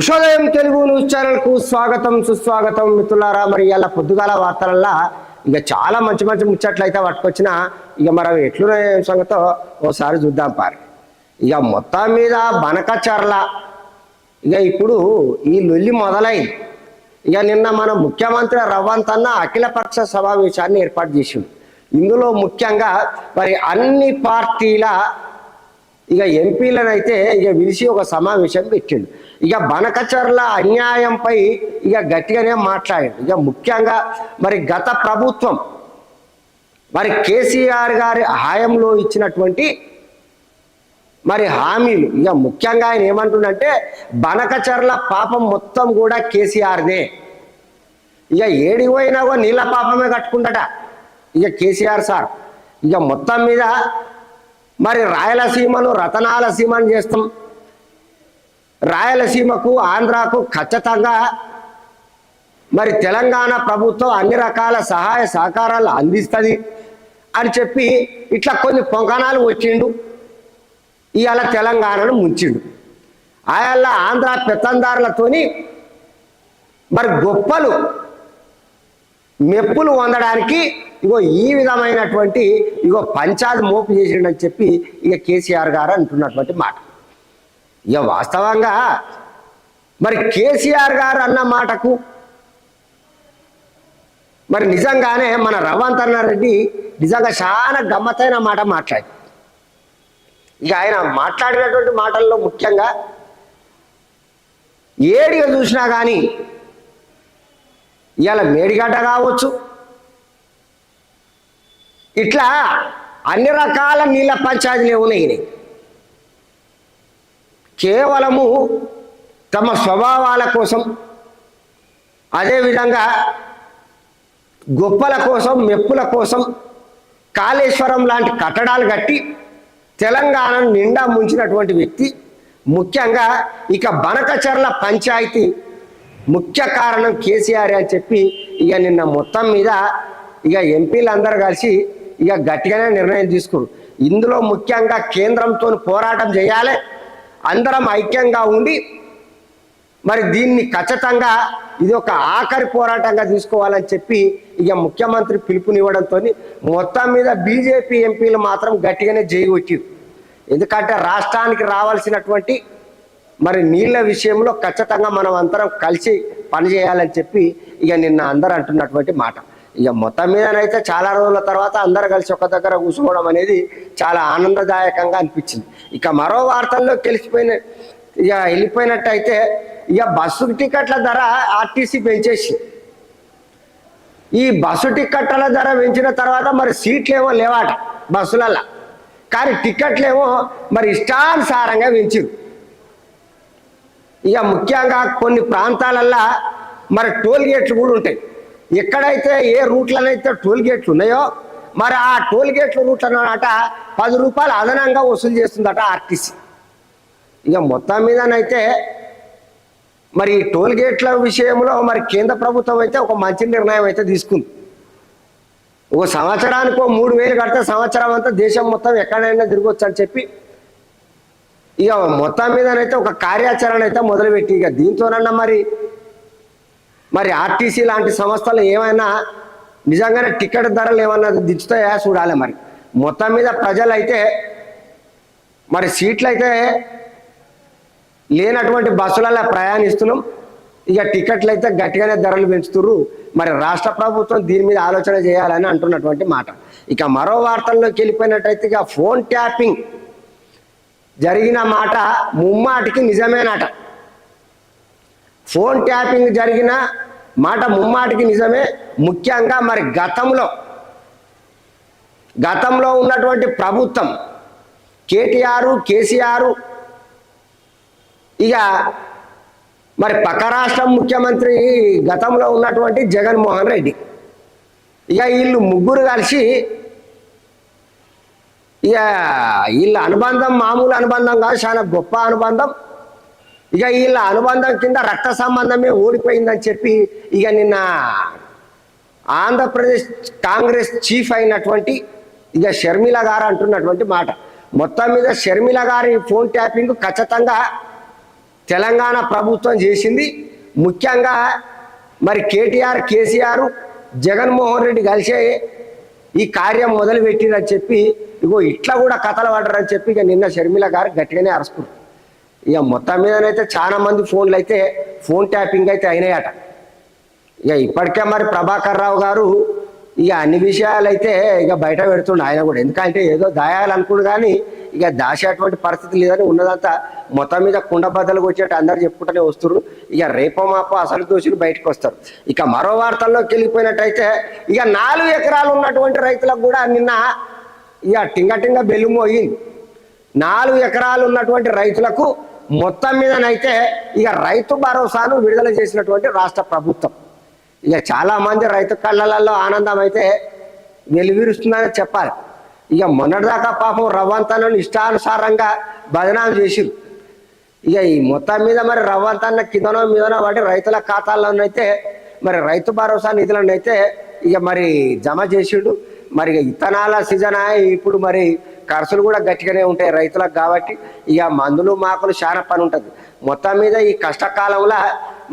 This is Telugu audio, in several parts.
ఉషోదయం తెలుగు న్యూస్ ఛానల్కు స్వాగతం సుస్వాగతం మిత్రులారా. మరి ఇలా పొద్దుగాల వార్తలల్లా ఇక చాలా మంచి మంచి ముచ్చట్లు అయితే పట్టుకొచ్చిన. ఇక మనం ఎట్లునే సంగతో ఓసారి చూద్దాం పారి. ఇక మొత్తం మీద బనకచర్ల. ఇక ఇప్పుడు ఈ లొల్లి మొదలైంది. ఇక నిన్న మన ముఖ్యమంత్రి రవ్వంత్ అన్న అఖిలపక్ష సమావేశాన్ని ఏర్పాటు చేసిండు. ఇందులో ముఖ్యంగా మరి అన్ని పార్టీల ఇక ఎంపీలను అయితే ఇక పిలిచి ఒక సమావేశం పెట్టిండు. ఇక బనకచర్ల అన్యాయంపై ఇక గట్టిగానే మాట్లాడాడు ఇక ముఖ్యంగా మరి గత ప్రభుత్వం మరి కేసీఆర్ గారి హాయంలో ఇచ్చినటువంటి మరి హామీలు ఇక ముఖ్యంగా ఆయన ఏమంటుండంటే బనకచర్ల పాపం మొత్తం కూడా కేసీఆర్దే. ఇక ఏడికి పోయినా కూడా నీళ్ళ పాపమే కట్టుకుంటట ఇక కేసీఆర్ సార్ ఇక మొత్తం మీద మరి రాయలసీమను రతనాలసీమను చేస్తాం. రాయలసీమకు ఆంధ్రాకు ఖచ్చితంగా మరి తెలంగాణ ప్రభుత్వం అన్ని రకాల సహాయ సహకారాలు అందిస్తుంది అని చెప్పి ఇట్లా కొన్ని పొంగనాలు వచ్చిండు. ఇవాళ తెలంగాణను ముంచిండు. ఆయల్ల ఆంధ్ర పెత్తందారులతోని మరి గొప్పలు మెప్పులు పొందడానికి ఇగో ఈ విధమైనటువంటి ఇగో పంచాయతీ మోపు చేసిండని చెప్పి ఇక కేసీఆర్ గారు అంటున్నటువంటి మాట. ఇక వాస్తవంగా మరి కేసీఆర్ గారు అన్న మాటకు మరి నిజంగానే మన రవంత్ రెడ్డి నిజంగా చాలా గమ్మతైన మాట మాట్లాడి. ఇక ఆయన మాట్లాడినటువంటి మాటల్లో ముఖ్యంగా ఏడిగా చూసినా కానీ ఇవాళ మేడిగడ్డ కావచ్చు ఇట్లా అన్ని రకాల నీళ్ళ పంచాయతీలు ఉన్నాయి కేవలము తమ స్వభావాల కోసం అదేవిధంగా గొప్పల కోసం మెప్పుల కోసం కాళేశ్వరం లాంటి కట్టడాలు కట్టి తెలంగాణను నిండా ముంచినటువంటి వ్యక్తి ముఖ్యంగా ఇక బనకచర్ల పంచాయతీ ముఖ్య కారణం కేసీఆర్ అని చెప్పి ఇక నిన్న మొత్తం మీద ఇక ఎంపీలందరూ కలిసి ఇక గట్టిగానే నిర్ణయం తీసుకురు. ఇందులో ముఖ్యంగా కేంద్రంతో పోరాటం చేయాలి. అందరం ఐక్యంగా ఉండి మరి దీన్ని ఖచ్చితంగా ఇది ఒక ఆఖరి పోరాటంగా తీసుకోవాలని చెప్పి ఇక ముఖ్యమంత్రి పిలుపునివ్వడంతో మొత్తం మీద బీజేపీ ఎంపీలు మాత్రం గట్టిగానే జైగొట్టారు ఎందుకంటే రాష్ట్రానికి రావాల్సినటువంటి మరి నీళ్ళ విషయంలో ఖచ్చితంగా మనం అందరం కలిసి పనిచేయాలని చెప్పి ఇక నిన్న అందరు అంటున్నటువంటి మాట. ఇక మొత్తం మీదనైతే చాలా రోజుల తర్వాత అందరు కలిసి ఒక దగ్గర కూర్చోవడం అనేది చాలా ఆనందదాయకంగా అనిపించింది. ఇక మరో వార్తల్లో తెలిసిపోయిన ఇక వెళ్ళిపోయినట్టయితే ఇక బస్సు టికెట్ల ధర ఆర్టీసీ పెంచేసి ఈ బస్సు టికెట్ల ధర పెంచిన తర్వాత మరి సీట్లు ఏమో లేవాట బస్సులలో కానీ టికెట్లు ఏమో మరి ఇష్టానుసారంగా పెంచారు ఇక ముఖ్యంగా కొన్ని ప్రాంతాలల్లో మరి టోల్ గేట్లు కూడా ఉంటాయి. ఎక్కడైతే ఏ రూట్లనైతే టోల్ గేట్లు ఉన్నాయో మరి ఆ టోల్ గేట్ల రూట్లను అట పది రూపాయలు అదనంగా వసూలు చేస్తుందట ఆర్టీసీ. ఇక మొత్తం మీదనైతే మరి ఈ టోల్ గేట్ల విషయంలో మరి కేంద్ర ప్రభుత్వం అయితే ఒక మంచి నిర్ణయం అయితే తీసుకుంది. ఒక సంవత్సరానికి మూడు వేలు కడితే సంవత్సరం అంతా దేశం మొత్తం ఎక్కడైనా తిరగొచ్చు అని చెప్పి ఇక మొత్తం మీదనైతే ఒక కార్యాచరణ అయితే మొదలుపెట్టి ఇక దీంతోనన్నా మరి మరి ఆర్టీసీ లాంటి సంస్థలు ఏమైనా నిజంగానే టికెట్ ధరలు ఏమన్నా దించుతాయా చూడాలి మరి. మొత్తం మీద ప్రజలు అయితే మరి సీట్లు అయితే లేనటువంటి బస్సులలో ప్రయాణిస్తున్నాం. ఇక టికెట్లు అయితే గట్టిగానే ధరలు పెంచుతుర్రు. మరి రాష్ట్ర ప్రభుత్వం దీని మీద ఆలోచన చేయాలని అంటున్నటువంటి మాట. ఇక మరో వార్తల్లోకి వెళ్ళిపోయినట్టయితే ఇక ఫోన్ ట్యాపింగ్ జరిగిన మాట ముమ్మాటికి నిజమేనట. ఫోన్ ట్యాపింగ్ జరిగిన మాట ముమ్మాటికి నిజమే. ముఖ్యంగా మరి గతంలో గతంలో ఉన్నటువంటి ప్రభుత్వం కేటీఆర్ కేసీఆర్ ఇక మరి పక్క రాష్ట్రం ముఖ్యమంత్రి గతంలో ఉన్నటువంటి జగన్మోహన్ రెడ్డి. ఇక వీళ్ళు ముగ్గురు కలిసి ఇక వీళ్ళ అనుబంధం మామూలు అనుబంధం కాదు చాలా గొప్ప అనుబంధం. ఇక వీళ్ళ అనుబంధం కింద రక్త సంబంధమే ఓడిపోయిందని చెప్పి ఇక నిన్న ఆంధ్రప్రదేశ్ కాంగ్రెస్ చీఫ్ అయినటువంటి ఇక షర్మిల గారు అంటున్నటువంటి మాట. మొత్తం మీద షర్మిల గారి ఫోన్ ట్యాపింగ్ ఖచ్చితంగా తెలంగాణ ప్రభుత్వం చేసింది. ముఖ్యంగా మరి కేటీఆర్ కేసీఆర్ జగన్మోహన్ రెడ్డి కలిసే ఈ కార్యం మొదలుపెట్టిరని చెప్పి ఇగో ఇట్లా కూడా కథలు పడరని చెప్పి ఇక నిన్న షర్మిల గారు గట్టిగానే అరుచుకున్నారు ఇక మొత్తం మీదనైతే చాలా మంది ఫోన్లు అయితే ఫోన్ ట్యాపింగ్ అయితే అయినాయట. ఇక ఇప్పటికే మరి ప్రభాకర్ రావు గారు ఇక అన్ని విషయాలు అయితే ఇక బయట పెడుతుండే ఆయన కూడా. ఎందుకంటే ఏదో దాయాలనుకుడు కానీ ఇక దాచేటువంటి పరిస్థితి లేదని ఉన్నదంతా మొత్తం మీద కుండ బద్దలు వచ్చేట్టు అందరు చెప్పుకుంటూనే వస్తున్నారు ఇక రేపో మాపో అసలు దోషులు బయటకు వస్తారు. ఇక మరో వార్తల్లోకి వెళ్ళిపోయినట్టయితే ఇక నాలుగు ఎకరాలు ఉన్నటువంటి రైతులకు కూడా నిన్న ఇక టింగ టింగ బెల్లు మోగింది నాలుగు ఎకరాలు ఉన్నటువంటి రైతులకు మొత్తం మీదనైతే ఇక రైతు భరోసాను విడుదల చేసినటువంటి రాష్ట్ర ప్రభుత్వం. ఇక చాలామంది రైతు కళ్ళలలో ఆనందం అయితే వెలువిరుస్తుందని చెప్పాలి. ఇక మొన్నటిదాకా పాపం రవ్వంతనను ఇష్టానుసారంగా బదనాలు చేసిరు ఇక ఈ మొత్తం మీద మరి రవ్వంతన్న కిందనో మీదనో వాటి రైతుల ఖాతాల్లోనైతే మరి రైతు భరోసా నిధులను అయితే ఇక మరి జమ చేసిండు. మరి ఇక ఇత్తనాల సీజన్ అయి ఇప్పుడు మరి ఖర్చులు కూడా గట్టిగానే ఉంటాయి రైతులకు కాబట్టి ఇక మందులు మాకులు చాలా పని ఉంటుంది. మొత్తం మీద ఈ కష్టకాలంలో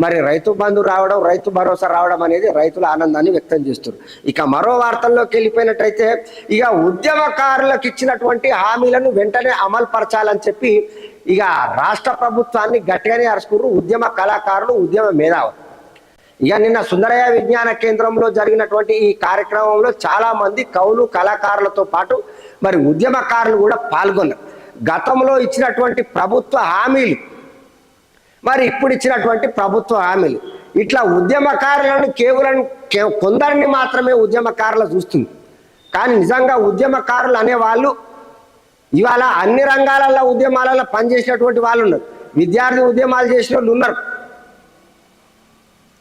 మరి రైతు బంధు రావడం రైతు భరోసా రావడం అనేది రైతుల ఆనందాన్ని వ్యక్తం చేస్తారు ఇక మరో వార్తల్లోకి వెళ్ళిపోయినట్టయితే ఇక ఉద్యమకారులకు ఇచ్చినటువంటి హామీలను వెంటనే అమలు పరచాలని చెప్పి ఇక రాష్ట్ర ప్రభుత్వాన్ని గట్టిగానే అరుచుకున్నారు ఉద్యమ కళాకారులు ఉద్యమ మేధావులు ఇక నిన్న సుందరయ్య విజ్ఞాన కేంద్రంలో జరిగినటువంటి ఈ కార్యక్రమంలో చాలా మంది కవులు కళాకారులతో పాటు మరి ఉద్యమకారులు కూడా పాల్గొన్నారు. గతంలో ఇచ్చినటువంటి ప్రభుత్వ హామీలు మరి ఇప్పుడు ఇచ్చినటువంటి ప్రభుత్వ హామీలు. ఇట్లా ఉద్యమకారులను కేవలం కొందరిని మాత్రమే ఉద్యమకారులు చూస్తుంది. కానీ నిజంగా ఉద్యమకారులు అనేవాళ్ళు ఇవాళ అన్ని రంగాలలో ఉద్యమాలలో పనిచేసినటువంటి వాళ్ళు ఉన్నారు. విద్యార్థి ఉద్యమాలు చేసిన వాళ్ళు ఉన్నారు.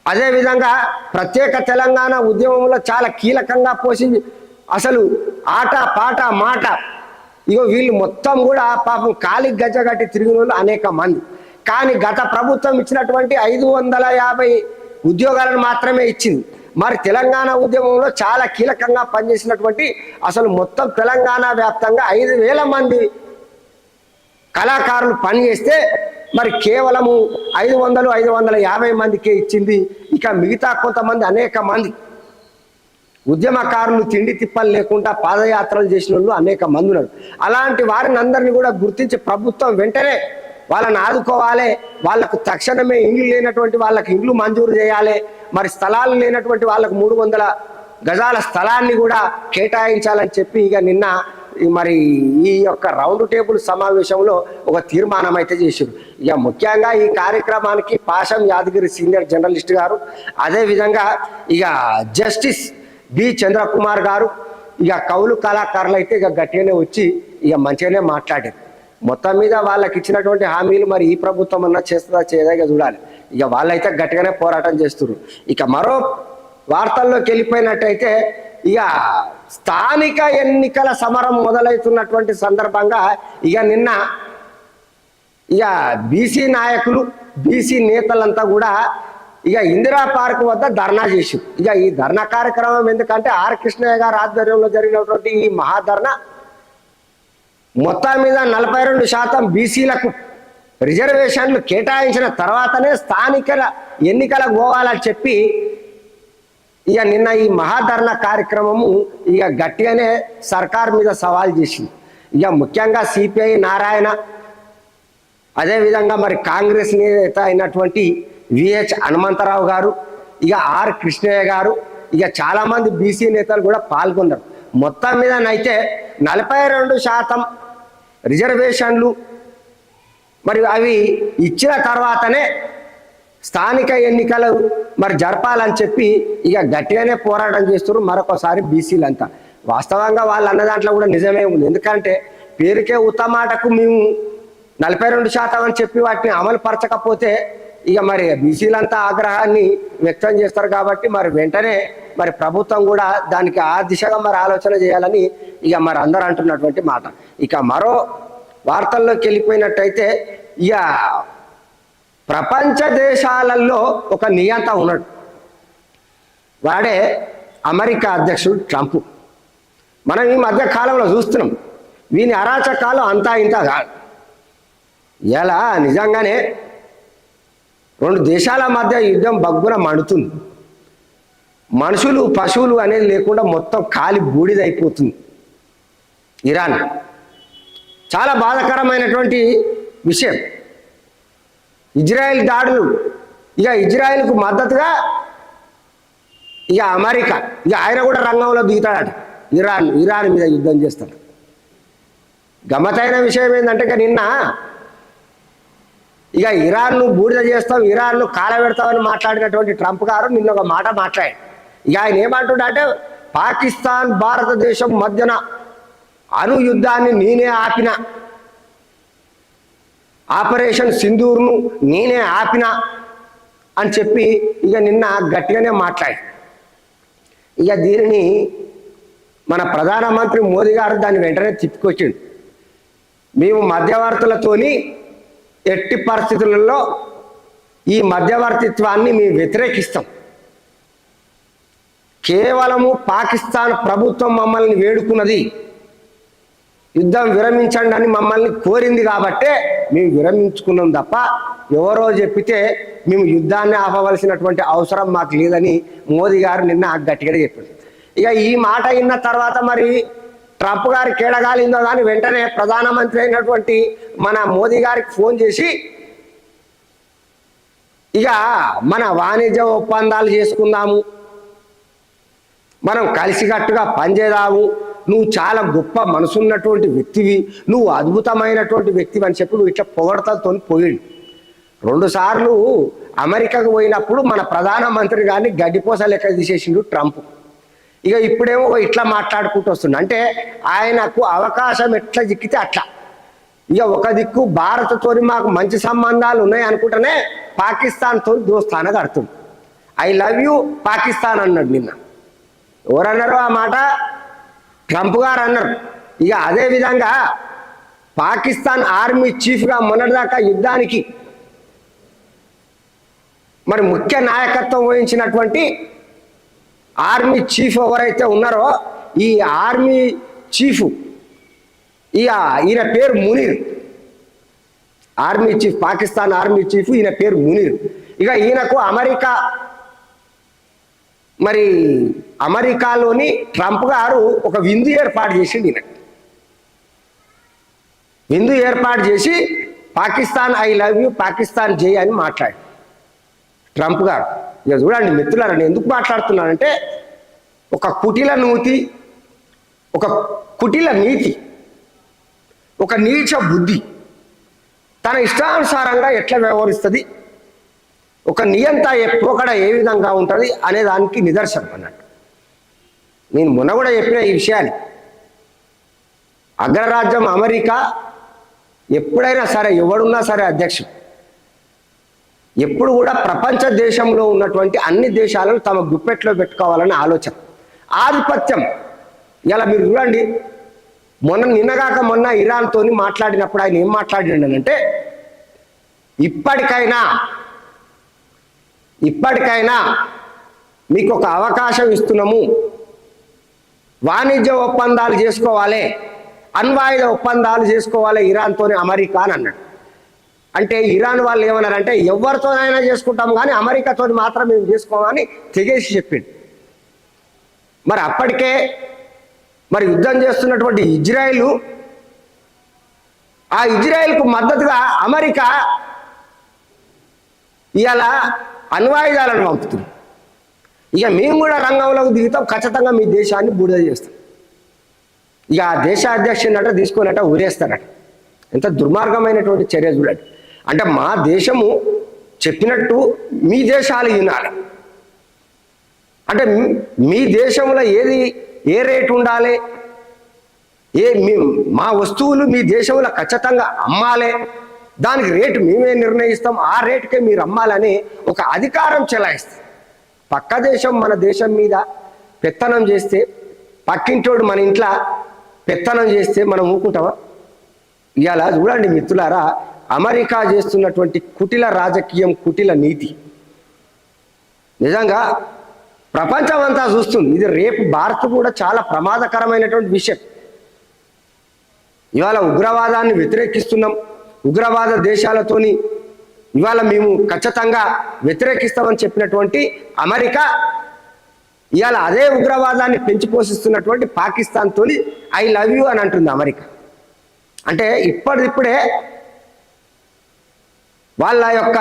అదేవిధంగా ప్రత్యేక తెలంగాణ ఉద్యమంలో చాలా కీలకంగా పోసి అసలు ఆట పాట మాట ఇగో వీళ్ళు మొత్తం కూడా పాపం కాలి గజ్జగట్టి తిరిగిన వాళ్ళు అనేక మంది. కానీ గత ప్రభుత్వం ఇచ్చినటువంటి ఐదు వందల యాభై ఉద్యోగాలను మాత్రమే ఇచ్చింది. మరి తెలంగాణ ఉద్యమంలో చాలా కీలకంగా పనిచేసినటువంటి అసలు మొత్తం తెలంగాణ వ్యాప్తంగా ఐదు వేల మంది కళాకారులు పనిచేస్తే మరి కేవలము ఐదు వందలు ఐదు వందల యాభై మందికే ఇచ్చింది. ఇక మిగతా కొంతమంది అనేక మంది. ఉద్యమకారులు తిండి తిప్పలు లేకుండా పాదయాత్రలు చేసిన వాళ్ళు అనేక మంది ఉన్నారు. అలాంటి వారిని అందరినీ కూడా గుర్తించి ప్రభుత్వం వెంటనే వాళ్ళని ఆదుకోవాలి. వాళ్ళకు తక్షణమే ఇండ్లు లేనటువంటి వాళ్ళకి ఇండ్లు మంజూరు చేయాలి. మరి స్థలాలు లేనటువంటి వాళ్ళకు మూడు వందల గజాల స్థలాన్ని కూడా కేటాయించాలని చెప్పి ఇక నిన్న మరి ఈ యొక్క రౌండ్ టేబుల్ సమావేశంలో ఒక తీర్మానం అయితే చేశారు ఇక ముఖ్యంగా ఈ కార్యక్రమానికి పాషం యాదగిరి సీనియర్ జర్నలిస్ట్ గారు అదేవిధంగా ఇక జస్టిస్ బి చంద్రకుమార్ గారు ఇక కౌలు కళాకారులు అయితే ఇక గట్టిగానే వచ్చి ఇక మంచిగానే మాట్లాడారు. మొత్తం మీద వాళ్ళకి ఇచ్చినటువంటి హామీలు మరి ఈ ప్రభుత్వం అన్నా చేస్తుందా చేయదా ఇక చూడాలి. ఇక వాళ్ళైతే గట్టిగానే పోరాటం చేస్తున్నారు ఇక మరో వార్తల్లోకి వెళ్ళిపోయినట్టయితే ఇక స్థానిక ఎన్నికల సమరం మొదలవుతున్నటువంటి సందర్భంగా ఇక నిన్న ఇక బీసీ నాయకులు బీసీ నేతలంతా కూడా ఇక ఇందిరా పార్క్ వద్ద ధర్నా చేసి ఇక ఈ ధర్నా కార్యక్రమం ఎందుకంటే ఆర్ కృష్ణయ్య గారి ఆధ్వర్యంలో జరిగినటువంటి ఈ మహాధర్నా మొత్తం మీద నలభై రెండు శాతం బీసీలకు రిజర్వేషన్లు కేటాయించిన తర్వాతనే స్థానికల ఎన్నికలకు పోవాలని చెప్పి ఇక నిన్న ఈ మహాధరణ కార్యక్రమము ఇక గట్టిగానే సర్కార్ మీద సవాల్ చేసింది. ఇక ముఖ్యంగా సిపిఐ నారాయణ అదేవిధంగా మరి కాంగ్రెస్ నేత అయినటువంటి విహెచ్ హనుమంతరావు గారు ఇక ఆర్ కృష్ణయ్య గారు ఇక చాలామంది బీసీ నేతలు కూడా పాల్గొన్నారు. మొత్తం మీదనైతే నలభై రెండు శాతం రిజర్వేషన్లు మరి అవి ఇచ్చిన తర్వాతనే స్థానిక ఎన్నికలు మరి జరపాలని చెప్పి ఇక గట్టిగానే పోరాటం చేస్తున్నారు. మరొకసారి బీసీలంతా. వాస్తవంగా వాళ్ళు అన్న దాంట్లో కూడా నిజమే ఉంది. ఎందుకంటే పేరుకే ఉత్తమాటకు మేము నలభై రెండు శాతం అని చెప్పి వాటిని అమలు పరచకపోతే ఇక మరి బీసీలంతా ఆగ్రహాన్ని వ్యక్తం చేస్తారు కాబట్టి మరి వెంటనే మరి ప్రభుత్వం కూడా దానికి ఆ దిశగా మరి ఆలోచన చేయాలని ఇక మరి అందరూ అంటున్నటువంటి మాట. ఇక మరో వార్తల్లోకి వెళ్ళిపోయినట్టయితే ఇక ప్రపంచ దేశాలలో ఒక నియంత ఉన్నాడు. వాడే అమెరికా అధ్యక్షుడు ట్రంప్. మనం ఈ మధ్య కాలంలో చూస్తున్నాం వీని అరాచకాలు అంతా ఇంత కాదు. ఎలా? నిజంగానే రెండు దేశాల మధ్య యుద్ధం బగ్గున మండుతుంది. మనుషులు పశువులు అనేది లేకుండా మొత్తం కాలి బూడిదైపోతుంది. ఇరాన్. చాలా బాధాకరమైనటువంటి విషయం. ఇజ్రాయెల్ దాడులు. ఇక ఇజ్రాయెల్కు మద్దతుగా ఇక అమెరికా ఇక ఆయన కూడా రంగంలో దిగుతాడట. ఇరాన్ ఇరాన్ మీద యుద్ధం చేస్తాడు. గమ్మతైన విషయం ఏంటంటే ఇక నిన్న ఇక ఇరాన్ను బూడిద చేస్తాం ఇరాన్ను కాలబెడతామని మాట్లాడినటువంటి ట్రంప్ గారు నిన్న ఒక మాట మాట్లాడాడు ఇక ఆయన ఏమంటుండంటే పాకిస్తాన్ భారతదేశం మధ్యన అణు యుద్ధాన్ని నేనే ఆపిన. ఆపరేషన్ సింధూర్ను నేనే ఆపిన అని చెప్పి ఇక నిన్న గట్టిగానే మాట్లాడి. ఇక దీనిని మన ప్రధానమంత్రి మోదీ గారు దాన్ని వెంటనే తిప్పుకొచ్చిండు. మేము మధ్యవర్తులతోని ఎట్టి పరిస్థితులలో ఈ మధ్యవర్తిత్వాన్ని మేము వ్యతిరేకిస్తాం. కేవలము పాకిస్తాన్ ప్రభుత్వం మమ్మల్ని వేడుకున్నది. యుద్ధం విరమించండి అని మమ్మల్ని కోరింది కాబట్టే మేము విరమించుకున్నాం తప్ప ఎవరో చెప్పితే మేము యుద్ధాన్ని ఆపవలసినటువంటి అవసరం మాకు లేదని మోదీ గారు నిన్న గట్టిగా చెప్పారు. ఇక ఈ మాట విన్న తర్వాత మరి ట్రంప్ గారి కేడగాలిందో కానీ వెంటనే ప్రధానమంత్రి అయినటువంటి మన మోదీ గారికి ఫోన్ చేసి ఇక మన వాణిజ్య ఒప్పందాలు చేసుకుందాము. మనం కలిసికట్టుగా పనిచేద్దాము నువ్వు చాలా గొప్ప మనసున్నటువంటి వ్యక్తివి నువ్వు అద్భుతమైనటువంటి వ్యక్తివి అని చెప్పి నువ్వు ఇట్లా పొగడతలతో పోయిండు రెండు సార్లు అమెరికాకు పోయినప్పుడు మన ప్రధానమంత్రి గారిని గడ్డిపోస లెక్క తీసేసిండు ట్రంప్. ఇక ఇప్పుడేమో ఇట్లా మాట్లాడుకుంటూ వస్తుండు. అంటే ఆయనకు అవకాశం ఎట్లా చిక్కితే అట్లా. ఇక ఒక దిక్కు భారత్తో మాకు మంచి సంబంధాలు ఉన్నాయి అనుకుంటేనే పాకిస్తాన్తో దోస్తాన కడుతుంది. ఐ లవ్ యూ పాకిస్తాన్ అన్నాడు నిన్న. ఎవరన్నారు ఆ మాట? ట్రంప్ గారు అన్నారు. ఇక అదే విధంగా పాకిస్తాన్ ఆర్మీ చీఫ్గా మొన్నటిదాకా యుద్ధానికి మరి ముఖ్య నాయకత్వం వహించినటువంటి ఆర్మీ చీఫ్ ఎవరైతే ఉన్నారో ఈ ఆర్మీ చీఫ్ ఇక ఈయన పేరు Munir. Army chief Pakistan army chief ఈయన పేరు మునీర్. ఇక ఈయనకు అమెరికా మరి అమెరికాలోని ట్రంప్ గారు ఒక విందు ఏర్పాటు చేసింది ఈయన. విందు ఏర్పాటు చేసి Pakistan I love you Pakistan జై అని మాట్లాడు ట్రంప్ గారు. ఇక చూడండి మిత్రులారా నేను ఎందుకు మాట్లాడుతున్నానంటే ఒక కుటిల నూతి ఒక కుటిల నీతి ఒక నీచ బుద్ధి తన ఇష్టానుసారంగా ఎట్లా వ్యవహరిస్తుంది? ఒక నియంత ఎక్కువ ఏ విధంగా ఉంటుంది అనే దానికి నిదర్శనం అన్నట్టు. నేను మొన్న కూడా చెప్పిన ఈ విషయాన్ని. అగ్రరాజ్యం అమెరికా ఎప్పుడైనా సరే ఎవడున్నా సరే అధ్యక్షుడు. ఎప్పుడు కూడా ప్రపంచ దేశంలో ఉన్నటువంటి అన్ని దేశాలను తమ గుప్పెట్లో పెట్టుకోవాలని ఆలోచన. ఆధిపత్యం. ఇలా మీరు చూడండి మొన్న నిన్నగాక మొన్న ఇరాన్తో మాట్లాడినప్పుడు ఆయన ఏం మాట్లాడినంటే ఇప్పటికైనా ఇప్పటికైనా మీకు ఒక అవకాశం ఇస్తున్నాము. వాణిజ్య ఒప్పందాలు చేసుకోవాలి అణ్వాయుధ ఒప్పందాలు చేసుకోవాలి ఇరాన్తోని అమెరికా అని అన్నాడు. అంటే ఇరాన్ వాళ్ళు ఏమన్నారంటే ఎవరితోనైనా చేసుకుంటాం కానీ అమెరికాతో మాత్రం మేము చేసుకోమని తెగేసి చెప్పిండు. మరి అప్పటికే మరి యుద్ధం చేస్తున్నటువంటి ఇజ్రాయిల్ ఆ ఇజ్రాయిల్కు మద్దతుగా అమెరికా ఇవాళ అణ్వాయుధాలను పంపుతుంది. ఇక మేము కూడా రంగంలోకి దిగుతాం ఖచ్చితంగా మీ దేశాన్ని బూడిద చేస్తాం. ఇక ఆ దేశ అధ్యక్షునట తీసుకున్నట ఊరేస్తారట. ఎంత దుర్మార్గమైనటువంటి చర్య చూడండి. అంటే మా దేశము చెప్పినట్టు మీ దేశాలు వినాలి. అంటే మీ- దేశంలో ఏది ఏ రేటు ఉండాలి? ఏ మా వస్తువులు మీ దేశంలో ఖచ్చితంగా అమ్మాలి? దానికి రేటు మేమే నిర్ణయిస్తాం ఆ రేటుకే మీరు అమ్మాలని ఒక అధికారం చెలాయిస్తాం పక్క దేశం మన దేశం మీద పెత్తనం చేస్తే పక్కింటోడు మన ఇంట్లో పెత్తనం చేస్తే మనం ఊకుంటామా ఇవాళ చూడండి మిత్రులారా అమెరికా చేస్తున్నటువంటి కుటిల రాజకీయం కుటిల నీతి. నిజంగా ప్రపంచం అంతా చూస్తుంది. ఇది రేపు భారత్ కూడా చాలా ప్రమాదకరమైనటువంటి విషయం. ఇవాళ ఉగ్రవాదాన్ని వ్యతిరేకిస్తున్నాం. ఉగ్రవాద దేశాలతోని ఇవాళ మేము ఖచ్చితంగా వ్యతిరేకిస్తామని చెప్పినటువంటి అమెరికా ఇవాళ అదే ఉగ్రవాదాన్ని పెంచి పోషిస్తున్నటువంటి పాకిస్తాన్తో ఐ లవ్ యూ అని అంటుంది అమెరికా. అంటే ఇప్పటిప్పుడే వాళ్ళ యొక్క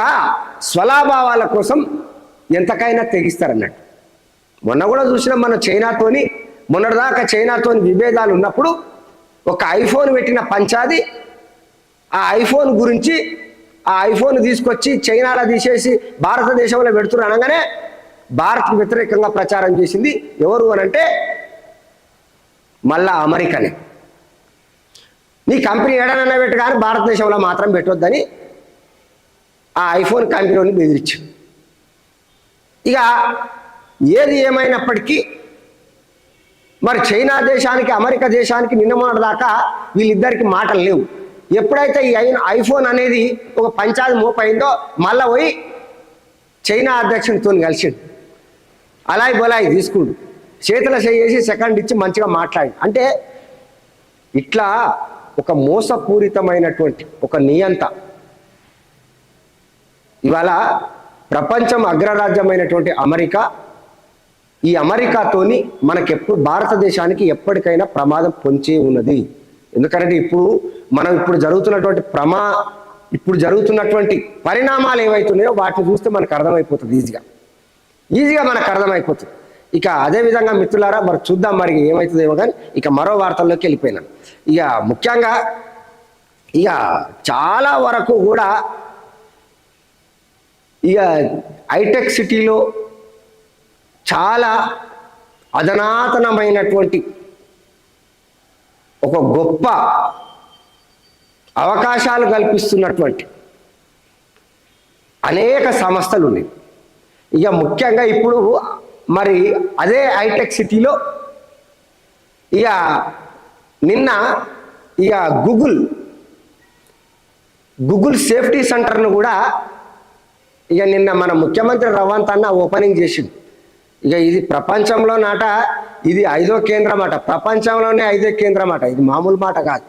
స్వలాభావాల కోసం ఎంతకైనా తెగిస్తారన్నట్టు. మొన్న కూడా చూసినాం మన చైనాతోని మొన్నటిదాకా చైనాతోని విభేదాలు ఉన్నప్పుడు ఒక ఐఫోన్ పెట్టిన పంచాది ఆ ఐఫోన్ గురించి ఆ ఐఫోన్ తీసుకొచ్చి చైనాలో తీసేసి భారతదేశంలో పెడుతున్నారు అనగానే భారత్ వ్యతిరేకంగా ప్రచారం చేసింది ఎవరు అని అంటే మళ్ళా అమెరికానే. నీ కంపెనీ ఏడనన్నా పెట్టు కానీ భారతదేశంలో మాత్రం పెట్టొద్దని ఆ ఐఫోన్ కంపెనీని బెదిరించు ఇక ఏది ఏమైనప్పటికీ మరి చైనా దేశానికి అమెరికా దేశానికి నిన్న దాకా వీళ్ళిద్దరికి మాటలు లేవు. ఎప్పుడైతే ఈ ఐఫోన్ అనేది ఒక పంచాది మోపైందో మళ్ళా పోయి చైనా అధ్యక్షునితో కలిసిండు. అలాయి బొలాయి తీసుకుండు. చేతుల చేసి సెకండ్ ఇచ్చి మంచిగా మాట్లాడి. అంటే ఇట్లా ఒక మోసపూరితమైనటువంటి ఒక నియంత. ఇవాళ ప్రపంచం అగ్రరాజ్యమైనటువంటి అమెరికా ఈ అమెరికాతోని మనకెప్పుడు భారతదేశానికి ఎప్పటికైనా ప్రమాదం పొంచే ఉన్నది. ఎందుకంటే ఇప్పుడు మనం ఇప్పుడు జరుగుతున్నటువంటి ప్రమా ఇప్పుడు జరుగుతున్నటువంటి పరిణామాలు ఏవైతున్నాయో వాటిని చూస్తే మనకు అర్థమైపోతుంది ఈజీగా. ఈజీగా మనకు అర్థమైపోతుంది. ఇక అదే విధంగా మిత్రులారా మరి చూద్దాం మరి ఏమవుతుందేమో కానీ ఇక మరో వార్తల్లోకి వెళ్ళిపోయినాను ఇక ముఖ్యంగా ఇక చాలా వరకు కూడా ఇక హైటెక్ సిటీలో చాలా అధనాతనమైనటువంటి ఒక గొప్ప అవకాశాలు కల్పిస్తున్నటువంటి అనేక సంస్థలు ఉన్నాయి ఇక ముఖ్యంగా ఇప్పుడు మరి అదే హైటెక్ సిటీలో ఇక నిన్న ఇక గూగుల్ గూగుల్ సేఫ్టీ సెంటర్ను కూడా ఇక నిన్న మన ముఖ్యమంత్రి రవంత్ అన్న ఓపెనింగ్ చేసిండు. ఇక ఇది ప్రపంచంలో నాట ఇది ఐదో కేంద్రం అట. ప్రపంచంలోనే ఐదో కేంద్రం అట. ఇది మామూలు మాట కాదు.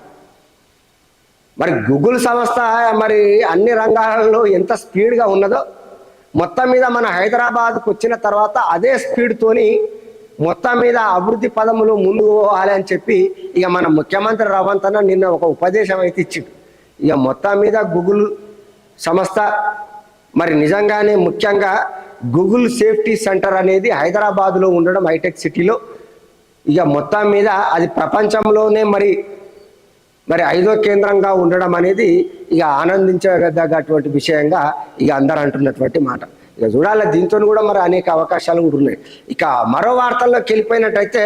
మరి గూగుల్ సంస్థ మరి అన్ని రంగాలలో ఎంత స్పీడ్గా ఉన్నదో మొత్తం మీద మన హైదరాబాద్కు వచ్చిన తర్వాత అదే స్పీడ్తోని మొత్తం మీద అభివృద్ధి పదములు ముందు పోవాలి అని చెప్పి ఇక మన ముఖ్యమంత్రి రవంత్ అన్న నిన్న ఒక ఉపదేశం అయితే ఇచ్చిండు. ఇక మొత్తం మీద గూగుల్ సంస్థ మరి నిజంగానే ముఖ్యంగా గూగుల్ సేఫ్టీ సెంటర్ అనేది హైదరాబాద్లో ఉండడం హైటెక్ సిటీలో ఇక మొత్తం మీద అది ప్రపంచంలోనే మరి మరి ఐదో కేంద్రంగా ఉండడం అనేది ఇక ఆనందించదగ్గటువంటి విషయంగా ఇక అందరూ అంటున్నటువంటి మాట. ఇక చూడాలి దీంతో కూడా మరి అనేక అవకాశాలు కూడా ఉన్నాయి. ఇక మరో వార్తల్లోకి వెళ్ళిపోయినట్టయితే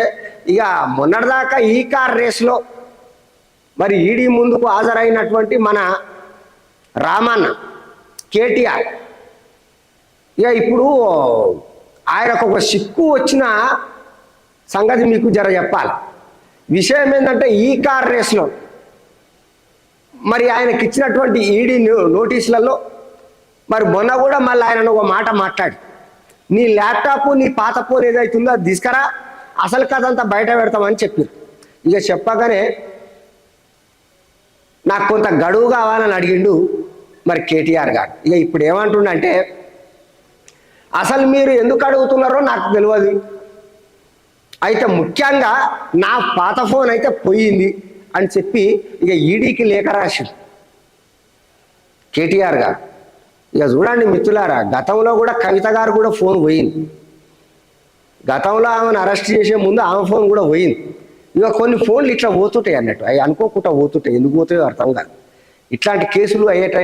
ఇక మొన్నటిదాకా ఈ కార్ రేస్లో మరి ఈడీ ముందుకు హాజరైనటువంటి మన రామన్న కేటీఆర్. ఇక ఇప్పుడు ఆయనకు ఒక సిక్కు వచ్చిన సంగతి మీకు జర చెప్పాలి. విషయం ఏంటంటే ఈ కార్ రేస్లో మరి ఆయనకి ఇచ్చినటువంటి ఈడీ నోటీసులలో మరి మొన్న కూడా మళ్ళీ ఆయన ఒక మాట మాట్లాడు నీ ల్యాప్టాప్ నీ పాత ఫోన్ ఏదైతుందో అది తీసుకురా అసలు కదంతా బయట పెడతామని చెప్పారు ఇక చెప్పగానే నాకు కొంత గడువు కావాలని అడిగిండు మరి కేటీఆర్ గారు. ఇక ఇప్పుడు ఏమంటుండంటే అసలు మీరు ఎందుకు అడుగుతున్నారో నాకు తెలియదు. అయితే ముఖ్యంగా నా పాత ఫోన్ అయితే పోయింది. అని చెప్పి ఇక ఈడీకి లేఖ రాసిండు. కేటీఆర్ గారు. ఇక చూడండి మిత్రులారా గతంలో కూడా కవిత గారు కూడా ఫోన్ పోయింది. గతంలో ఆమెను అరెస్ట్ చేసే ముందు ఆమె ఫోన్ కూడా పోయింది. ఇక కొన్ని ఫోన్లు ఇట్లా పోతుంటాయి అన్నట్టు. అవి అనుకోకుండా పోతుంటాయి. ఎందుకు పోతాయో అర్థం కాదు. ఇట్లాంటి కేసులు అయ్యేట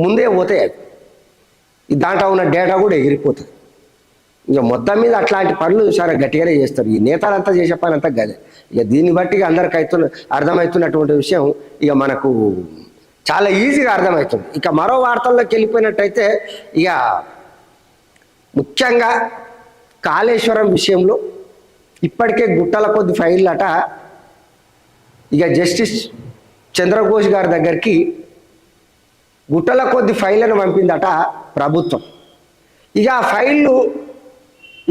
ముందే పోతాయి అవి. దాంట్లో ఉన్న డేటా కూడా ఎగిరిపోతుంది. ఇక మొత్తం మీద అట్లాంటి పనులు చాలా గట్టిగానే చేస్తారు. ఈ నేతలంతా చేసే పని అంతా గదే. ఇక దీన్ని బట్టి ఇక అందరికి అవుతున్న అర్థమవుతున్నటువంటి విషయం ఇక మనకు చాలా ఈజీగా అర్థమవుతుంది ఇక మరో వార్తల్లోకి వెళ్ళిపోయినట్టయితే ఇక ముఖ్యంగా కాళేశ్వరం విషయంలో ఇప్పటికే గుట్టల కొద్ది ఫైల్ అట ఇక జస్టిస్ చంద్రఘోష్ గారి దగ్గరికి గుట్టల కొద్ది ఫైళ్ళను పంపిందట ప్రభుత్వం. ఇక ఆ ఫైళ్ళు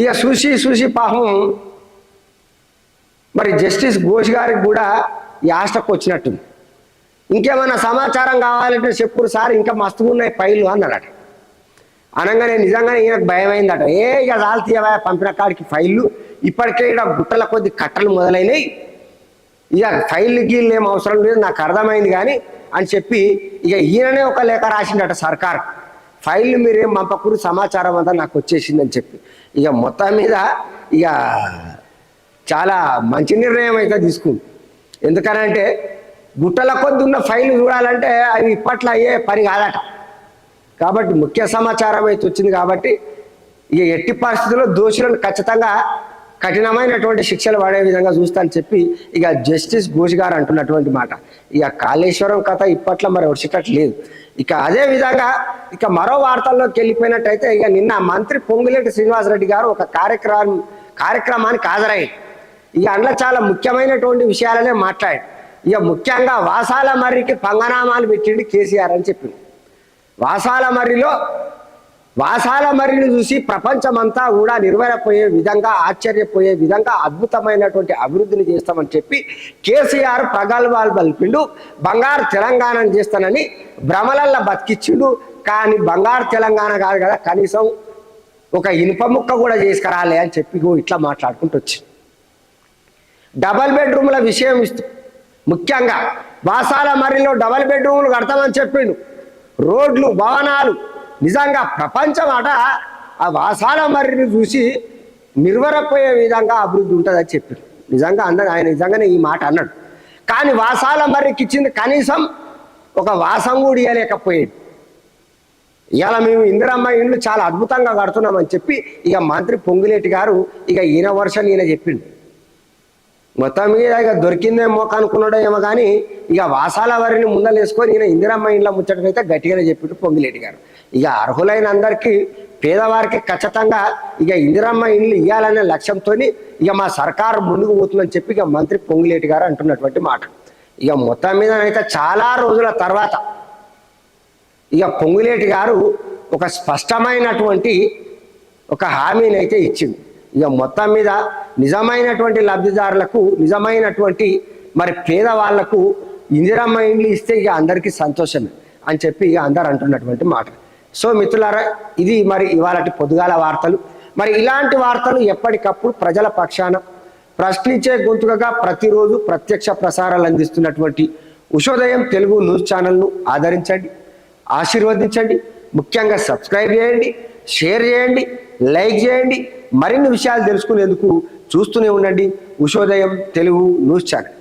ఇక చూసి చూసి పాపం మరి జస్టిస్ ఘోష్ గారికి కూడా యాస్టకు వచ్చినట్టుంది. ఇంకేమైనా సమాచారం కావాలంటే చెప్పుడు సార్ ఇంకా మస్తుగా ఉన్నాయి ఫైళ్ళు అన్నాడట అనగానే నిజంగానే ఈయనకు భయం అయిందట ఏ ఇక చాలు తీయవా పంపిన కాడికి ఫైళ్ళు? ఇప్పటికే ఇక్కడ గుట్టల కొద్ది కట్టలు మొదలైనవి ఇక ఫైల్ గీళ్ళు ఏం అవసరం లేదు నాకు అర్థమైంది కానీ అని చెప్పి ఇక ఈయననే ఒక లేఖ రాసిండట సర్కార్. ఫైల్ మీరేం పంపకూరు సమాచారం అంతా నాకు వచ్చేసిందని చెప్పి. ఇక మొత్తం మీద ఇక చాలా మంచి నిర్ణయం అయితే తీసుకుంది. ఎందుకనంటే గుట్టల కొద్ది ఉన్న ఫైల్ చూడాలంటే అవి ఇప్పట్లో అయ్యే పని కాదట. కాబట్టి ముఖ్య సమాచారం అయితే వచ్చింది కాబట్టి ఇక ఎట్టి పరిస్థితుల్లో దోషులను ఖచ్చితంగా కఠినమైనటువంటి శిక్షలు పడే విధంగా చూస్తానని చెప్పి ఇక జస్టిస్ ఘోష్ గారు అంటున్నటువంటి మాట. ఇక కాళేశ్వరం కథ ఇప్పట్లో మరి వచ్చేటట్టు లేదు. ఇక అదే విధంగా ఇక మరో వార్తల్లోకి వెళ్ళిపోయినట్టయితే ఇక నిన్న మంత్రి పొంగులేటి శ్రీనివాసరెడ్డి గారు ఒక కార్యక్రమం కార్యక్రమానికి హాజరయ్యారు. ఇక అందులో చాలా ముఖ్యమైనటువంటి విషయాలనే మాట్లాడి ఇక ముఖ్యంగా వాసాల మర్రికి పంగనామాలు పెట్టిండు కేసీఆర్ అని చెప్పింది వాసాల మర్రిలో వాసాల మరిని చూసి ప్రపంచమంతా కూడా నిర్వైరపోయే విధంగా ఆశ్చర్యపోయే విధంగా అద్భుతమైనటువంటి అభివృద్ధిని చేస్తామని చెప్పి కేసీఆర్ ప్రగల్భాలు పలిపిండు బంగారు తెలంగాణను చేస్తానని భ్రమలల్లో బతికిచ్చిండు. కానీ బంగారు తెలంగాణ కాదు కదా కనీసం ఒక ఇనుప ముక్క కూడా చేసుకురాలే అని చెప్పి ఇట్లా మాట్లాడుకుంటూ వచ్చింది. డబల్ బెడ్రూమ్ల విషయం ఇస్తూ ముఖ్యంగా వాసాల మర్రిలో డబల్ బెడ్రూమ్లు కడతామని చెప్పిండు. రోడ్లు భవనాలు నిజంగా ప్రపంచం అట ఆ వాసాల మర్రిని చూసి నిర్వరపోయే విధంగా అభివృద్ధి ఉంటుందని చెప్పిండు నిజంగా అందరూ ఆయన నిజంగానే ఈ మాట అన్నాడు. కానీ వాసాల మర్రికి ఇచ్చింది కనీసం ఒక వాసం కూడా ఇవ్వలేకపోయేది ఇవాళ మేము ఇందిరమ్మ ఇండ్లు చాలా అద్భుతంగా కడుతున్నామని చెప్పి ఇక మంత్రి పొంగులేటి గారు ఇక ఈయన వర్షం ఈయన చెప్పిండు. మొత్తం మీద ఇక దొరికిందేమో అనుకున్నాడో ఏమో కానీ ఇక వాసాల వారిని ముందలేసుకొని ఈయన ఇందిరమ్మ ఇండ్ల ముచ్చటకైతే గట్టిగానే చెప్పిండు పొంగిలేటి గారు. ఇక అర్హులైన అందరికీ పేదవారికి ఖచ్చితంగా ఇక ఇందిరమ్మ ఇండ్లు ఇవ్వాలనే లక్ష్యంతో ఇక మా సర్కారు ముందుకు పోతుందని చెప్పి ఇక మంత్రి పొంగిలేటి గారు అంటున్నటువంటి మాట. ఇక మొత్తం మీద అయితే చాలా రోజుల తర్వాత ఇక పొంగులేటి గారు ఒక స్పష్టమైనటువంటి ఒక హామీని అయితే ఇచ్చింది ఇక మొత్తం మీద నిజమైనటువంటి లబ్ధిదారులకు నిజమైనటువంటి మరి పేదవాళ్ళకు ఇందిరమ్మ ఇండ్లు ఇస్తే ఇక అందరికీ సంతోషమే అని చెప్పి ఇక అందరు అంటున్నటువంటి మాట. సో మిత్రులారా ఇది మరి ఇవాళ పొద్దుగాల వార్తలు. మరి ఇలాంటి వార్తలు ఎప్పటికప్పుడు ప్రజల పక్షాన ప్రశ్నించే గొంతుకగా ప్రతిరోజు ప్రత్యక్ష ప్రసారాలు అందిస్తున్నటువంటి ఉషోదయం తెలుగు న్యూస్ ఛానల్ను ఆదరించండి ఆశీర్వదించండి ముఖ్యంగా సబ్స్క్రైబ్ చేయండి షేర్ చేయండి లైక్ చేయండి. మరిన్ని విషయాలు తెలుసుకునేందుకు చూస్తూనే ఉండండి. Ushodayam Telugu news channel.